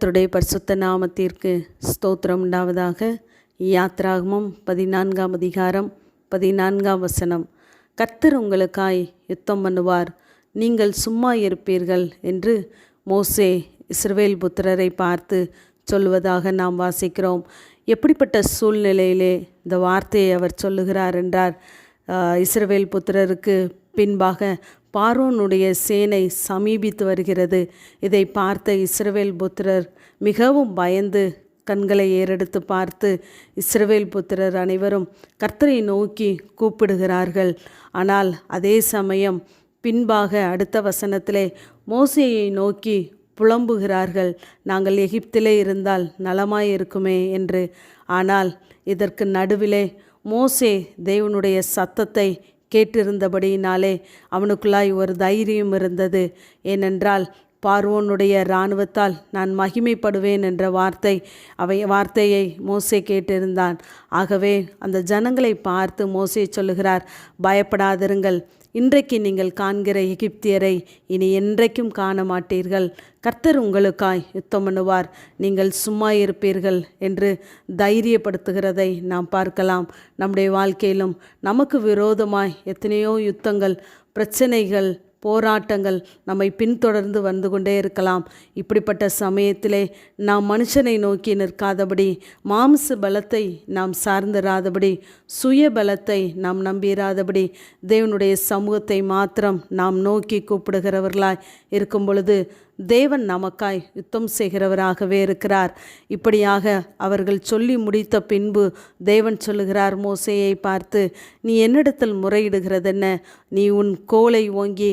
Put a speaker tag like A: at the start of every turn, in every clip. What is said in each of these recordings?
A: கர்த்தருடைய பரிசுத்த நாமத்திற்கு ஸ்தோத்திரம் உண்டாவதாக. யாத்ராகமம் பதினான்காம் அதிகாரம் பதினான்காம் வசனம். கர்த்தர் உங்களுக்காய் யுத்தம் பண்ணுவார். நீங்கள் சும்மா இருப்பீர்கள் என்று மோசே இஸ்ரவேல் புத்திரரை பார்த்து சொல்வதாக நாம் வாசிக்கிறோம். எப்படிப்பட்ட சூழ்நிலையிலே இந்த வார்த்தையை அவர் சொல்லுகிறார் என்றார். இஸ்ரவேல் புத்திரருக்கு பின்பாக பார்வோனுடைய சேனை சமீபித்து வருகிறது. இதை பார்த்த இஸ்ரவேல் புத்திரர் மிகவும் பயந்து கண்களை ஏறெடுத்து பார்த்து இஸ்ரவேல் புத்திரர் அனைவரும் கர்த்தரை நோக்கி கூப்பிடுகிறார்கள். ஆனால் அதே சமயம் பின்பாக அடுத்த வசனத்திலே மோசையை நோக்கி புலம்புகிறார்கள். நாங்கள் எகிப்திலே இருந்தால் நலமாய் இருக்குமே என்று. ஆனால் இதற்கு நடுவிலே மோசே தேவனுடைய சத்தத்தை கேட்டிருந்தபடியினாலே அவனுக்குள்ளாய் ஒரு தைரியம் இருந்தது. ஏனென்றால் பார்வோனுடைய இராணுவத்தால் நான் மகிமைப்படுவேன் என்ற வார்த்தை அவை வார்த்தையை மோசே கேட்டிருந்தான். ஆகவே அந்த ஜனங்களை பார்த்து மோசே சொல்லுகிறார் பயப்படாதிருங்கள். இன்றைக்கு நீங்கள் காண்கிற எகிப்தியரை இனி என்றைக்கும் காண மாட்டீர்கள் கர்த்தர் உங்களுக்காய் யுத்தம் பண்ணுவார். நீங்கள் சும்மா இருப்பீர்கள் என்று தைரியப்படுத்துகிறதை நாம் பார்க்கலாம். நம்முடைய வாழ்க்கையிலும் நமக்கு விரோதமாய் எத்தனையோ யுத்தங்கள் பிரச்சனைகள் போராட்டங்கள் நம்மை பின்தொடர்ந்து வந்து கொண்டே இருக்கலாம். இப்படிப்பட்ட சமயத்திலே நாம் மனுஷனை நோக்கி நிற்காதபடி மாம்ச பலத்தை நாம் சார்ந்திராதபடி சுய பலத்தை நாம் நம்பிராதபடி தேவனுடைய சமூகத்தை மாத்திரம் நாம் நோக்கி கூப்பிடுகிறவர்களாய் இருக்கும் பொழுது தேவன் நமக்காய் யுத்தம் செய்கிறவராகவே இருக்கிறார். இப்படியாக அவர்கள் சொல்லி முடித்த பின்பு தேவன் சொல்லுகிறார் மோசையை பார்த்து நீ என்னிடத்தில் முறையிடுகிறதென்ன? நீ உன் கோலை ஓங்கி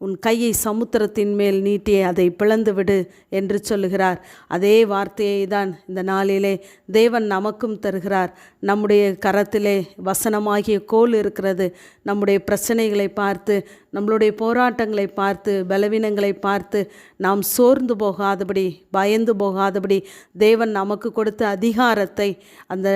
A: உன் கையை சமுத்திரத்தின் மேல் நீட்டி அதை பிளந்து விடு என்று சொல்லுகிறார். அதே வார்த்தையை தான் இந்த நாளிலே தேவன் நமக்கும் தருகிறார். நம்முடைய கரத்திலே வசனமாகிய கோல் இருக்கிறது. நம்முடைய பிரச்சனைகளை பார்த்து நம்மளுடைய போராட்டங்களை பார்த்து பலவீனங்களை பார்த்து நாம் சோர்ந்து போகாதபடி பயந்து போகாதபடி தேவன் நமக்கு கொடுத்த அதிகாரத்தை அந்த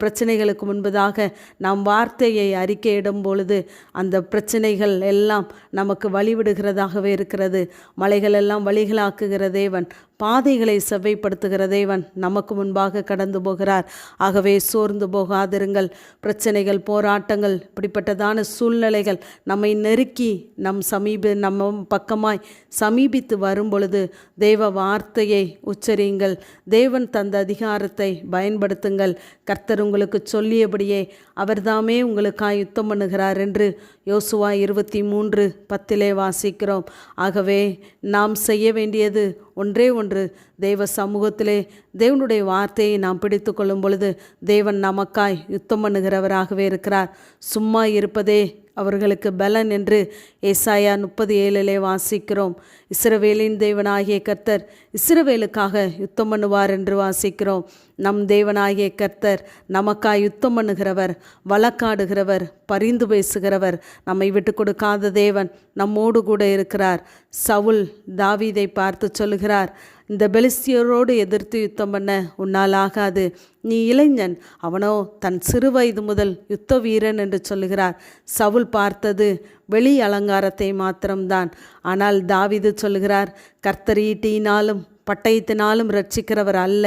A: பிரச்சனைகளுக்கு முன்பதாக நாம் வார்த்தையை அறிக்கையிடும் பொழுது அந்த பிரச்சனைகள் எல்லாம் நமக்கு வழிவிடுகிறதாகவே இருக்கிறது. மலைகளெல்லாம் வழிகளாக்குகிற தேவன். பாதைகளை செவ்வைப்படுத்துகிற தேவன் நமக்கு முன்பாக கடந்து போகிறார். ஆகவே சோர்ந்து போகாதிருங்கள். பிரச்சனைகள் போராட்டங்கள் இப்படிப்பட்டதான சூழ்நிலைகள் நம்மை நெருக்கி நம் சமீப நம்ம பக்கமாய் சமீபித்து வரும் பொழுது தேவ வார்த்தையை உச்சரியுங்கள். தேவன் தந்த அதிகாரத்தை பயன்படுத்துங்கள். கர்த்தர் உங்களுக்கு சொல்லியபடியே அவர்தாமே உங்களுக்காய் யுத்தம் பண்ணுகிறார் என்று யோசுவா இருபத்தி மூன்று பத்திலே வாசிக்கிறோம். ஆகவே நாம் செய்ய வேண்டியது ஒன்றே ஒன்று தேவ சமூகத்திலே தேவனுடைய வார்த்தையை நாம் பிடித்து கொள்ளும் பொழுது தேவன் நமக்காய் யுத்தம் பண்ணுகிறவராகவே இருக்கிறார். சும்மா இருப்பதே அவர்களுக்கு பலன் என்று ஏசாயா முப்பது ஏழிலே வாசிக்கிறோம். இஸ்ரவேலின் தேவனாகிய கர்த்தர் இஸ்ரவேலுக்காக யுத்தம் பண்ணுவார் என்று வாசிக்கிறோம். நம் தேவனாகிய கர்த்தர் நமக்காய் யுத்தம் பண்ணுகிறவர் வழக்காடுகிறவர் பரிந்து பேசுகிறவர் நம்மை விட்டு கொடுக்காத தேவன் நம்மோடு கூட இருக்கிறார். சவுல் தாவீதை பார்த்து சொல்லுகிறார். இந்த பெலிஸ்தியரோடு எதிர்த்து யுத்தம் பண்ண உன்னால் ஆகாது. நீ இளைஞன். அவனோ தன் சிறு வயது முதல் யுத்த வீரன் என்று சொல்லுகிறார். சவுல் பார்த்தது வெளி அலங்காரத்தை மாத்திரம்தான். ஆனால் தாவிது சொல்லுகிறார் கர்த்தரீட்டியினாலும் பட்டயத்தினாலும் ரட்சிக்கிறவர் அல்ல.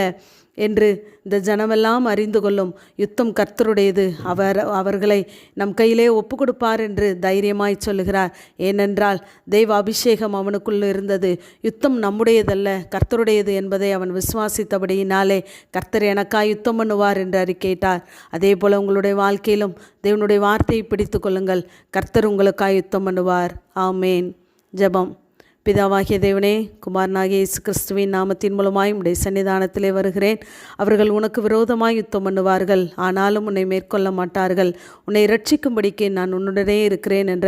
A: என்று இந்த ஜனமெல்லாம் அறிந்து கொள்ளும் யுத்தம் கர்த்தருடையது. அவர் அவர்களை நம் கையிலே ஒப்பு கொடுப்பார் என்று தைரியமாய் சொல்லுகிறார். ஏனென்றால் தெய்வ அபிஷேகம் அவனுக்குள் இருந்தது. யுத்தம் நம்முடையதல்ல கர்த்தருடையது என்பதை அவன் விசுவாசித்தபடியினாலே கர்த்தர் எனக்காய் யுத்தம் பண்ணுவார் என்று அறிக்கையிட்டார். அதே போல் உங்களுடைய வாழ்க்கையிலும் தேவனுடைய வார்த்தையை பிடித்து கொள்ளுங்கள். கர்த்தர் உங்களுக்காய் யுத்தம் பண்ணுவார். ஆமேன். ஜெபம். பிதாவாகிய தேவனே குமாரனாகிய இயேசு கிறிஸ்துவின் நாமத்தின் மூலமாய் உடைய சன்னிதானத்திலே வருகிறேன். அவர்கள் உனக்கு விரோதமாய் யுத்தம் பண்ணுவார்கள் ஆனாலும் உன்னை மேற்கொள்ள மாட்டார்கள். உன்னை ரட்சிக்கும்படிக்கு நான் உன்னுடனே இருக்கிறேன் என்ற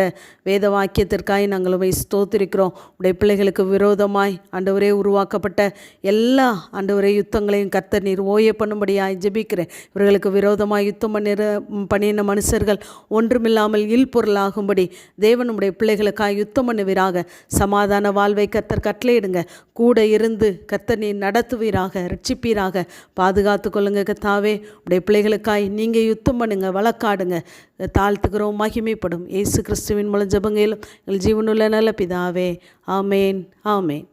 A: வேத வாக்கியத்திற்காய் நாங்கள் உண்மை ஸ்தோத்திருக்கிறோம். உடைய பிள்ளைகளுக்கு விரோதமாய் ஆண்டவரே உருவாக்கப்பட்ட எல்லா ஆண்டவரே யுத்தங்களையும் கர்த்தர் நீர் ஓய பண்ணும்படியாய் ஜெபிக்கிறேன். இவர்களுக்கு விரோதமாய் யுத்தம் பண்ணிற பண்ணின மனுஷர்கள் ஒன்றுமில்லாமல் இல் பொருளாகும்படி தேவன் உடைய பிள்ளைகளுக்காய் யுத்தம் பண்ணுவீராக. சமாதான வாழ்வை கத்தர் கட்டளையிடுங்க. கூட இருந்து கத்தர் நீ நடத்துவீராக ரட்சிப்பீராக. பாதுகாத்து கொள்ளுங்க கத்தாவே உடைய பிள்ளைகளுக்காய் நீங்கள் யுத்தம் பண்ணுங்க வழக்காடுங்க. தாழ்த்துக்கிறோம் மகிமைப்படும். இயேசு கிறிஸ்துவின் மூலம் ஜபங்கையிலும் எங்கள் ஜீவனுள்ள நல்ல பிதாவே. ஆமேன் ஆமேன்.